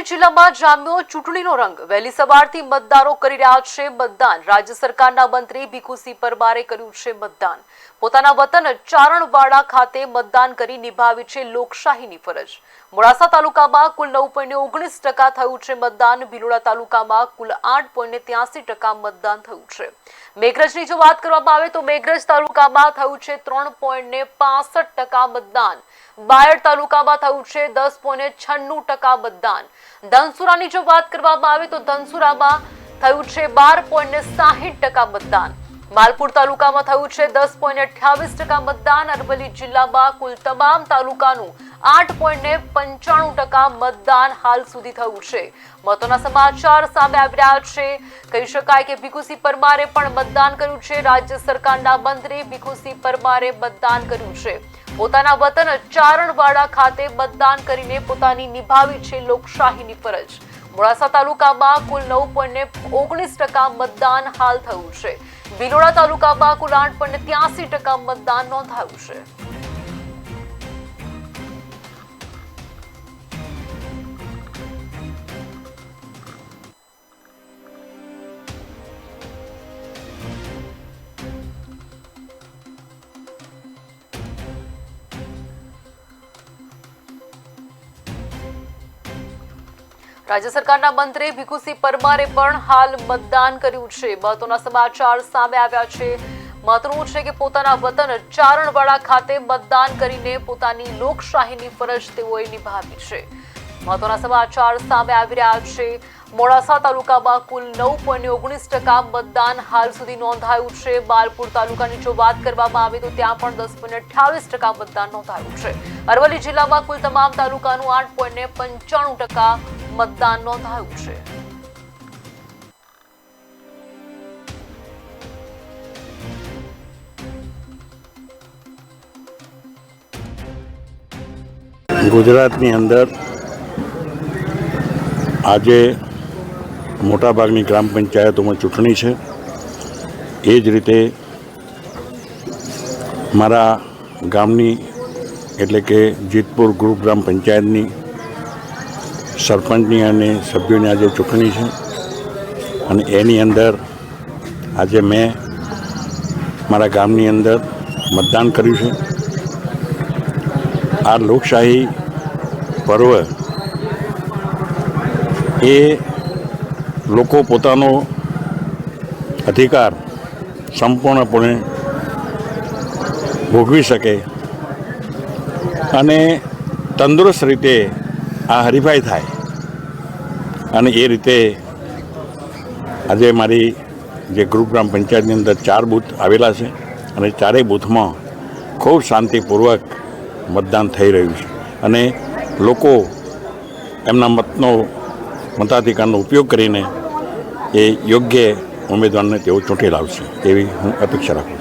અરવલ્લી જિલ્લામાં જામ્યો ચૂંટણીનો રંગ. વહેલી સવારથી મતદારો કરી રહ્યા છે મતદાન. રાજ્ય સરકારના મંત્રી ભીખુસિંહ પરમારે કર્યું છે મતદાન. પોતાના વતન ચારણવાડા ખાતે મતદાન કરી નિભાવી છે લોકશાહીની ફરજ. મોડાસા તાલુકામાં કુલ નવ પોઈન્ટ ઓગણીસ ટકા થયું છે મતદાન. ભીલોડા તાલુકામાં કુલ આઠ પોઈન્ટ ત્યાસી ટકા મતદાન થયું છે. મેઘરજની જો વાત કરવામાં આવે તો મેઘરજ તાલુકામાં થયું છે ત્રણ પોઈન્ટ પાસઠ ટકા મતદાન. બાયડ તાલુકામાં થયું છે દસ પોઈન્ટ છન્નું ટકા મતદાન. ધનસુરાની જો વાત કરવામાં આવે તો ધનસુરામાં થયું છે બાર પોઈન્ટ સાહીઠ ટકા મતદાન. માલપુર તાલુકામાં થયું છે દસ પોઈન્ટ અઠ્યાવીસ ટકા મતદાન. અરવલ્લી જિલ્લામાં કુલ તમામ તાલુકાનું આઠ પોઈન્ટ પંચાણું ટકા મતદાન હાલ સુધી થયું છે. મહત્વના સમાચાર સામે આવી રહ્યા છે. કહી શકાય કે ભીખુસિંહ પરમારે પણ મતદાન કર્યું છે. રાજ્ય સરકારના મંત્રી ભીખુસિંહ પરમારે મતદાન કર્યું છે. પોતાના વતન ચારણવાડા ખાતે મતદાન કરીને પોતાની નિભાવી છે લોકશાહીની ફરજ. મોડાસા તાલુકામાં કુલ નવ પોઈન્ટ ઓગણીસ ટકા મતદાન હાલ થયું છે. ભિલોડા તાલુકામાં કુલ આઠ પોઈન્ટ ત્યાસી ટકા મતદાન નોંધાયું છે. રાજ્ય સરકારના મંત્રી ભીખુસિંહ પરમારે પણ હાલ મતદાન કર્યું છે. મહત્વના સમાચાર સામે આવ્યા છે. મહત્વનું છે કે પોતાના વતન ચારણવાડા ખાતે મતદાન કરીને પોતાની લોકશાહીની ફરજ તેઓએ નિભાવી છે. મહત્વના સમાચાર સામે આવી રહ્યા છે. મોડાસા તાલુકામાં કુલ નવ પોઈન્ટ ઓગણીસ ટકા મતદાન હાલ સુધી નોંધાયું છે. બાલપુર તાલુકાની જો વાત કરવામાં આવે તો ત્યાં પણ દસ પોઈન્ટ અઠ્યાવીસ ટકા મતદાન નોંધાયું છે. અરવલ્લી જિલ્લામાં કુલ તમામ તાલુકાનું આઠ પોઈન્ટ પંચાણું ટકા મતદાન નોંધાયું છે. ગુજરાતની અંદર આજે મોટાભાગની ગ્રામ પંચાયતોમાં ચૂંટણી છે. એ જ રીતે મારા ગામની એટલે કે જીતપુર ગ્રુપ ગ્રામ પંચાયતની સરપંચની અને સભ્યોની આજે ચૂંટણી છે. અને એની અંદર આજે મેં મારા ગામની અંદર મતદાન કર્યું છે. આ લોકશાહી પર્વ એ લોકો પોતાનો અધિકાર સંપૂર્ણપણે ભોગવી શકે અને તંદુરસ્ત રીતે આ હરીફાઈ થાય. અને એ રીતે આજે મારી જે ગ્રુપ ગ્રામ પંચાયતની અંદર ચાર બૂથ આવેલા છે અને ચારેય બૂથમાં ખૂબ શાંતિપૂર્વક મતદાન થઈ રહ્યું છે. અને લોકો એમના મતનો મતાધિકારનો ઉપયોગ કરીને એ યોગ્ય ઉમેદવારને તેઓ ચૂંટી લાવશે એવી હું અપેક્ષા રાખું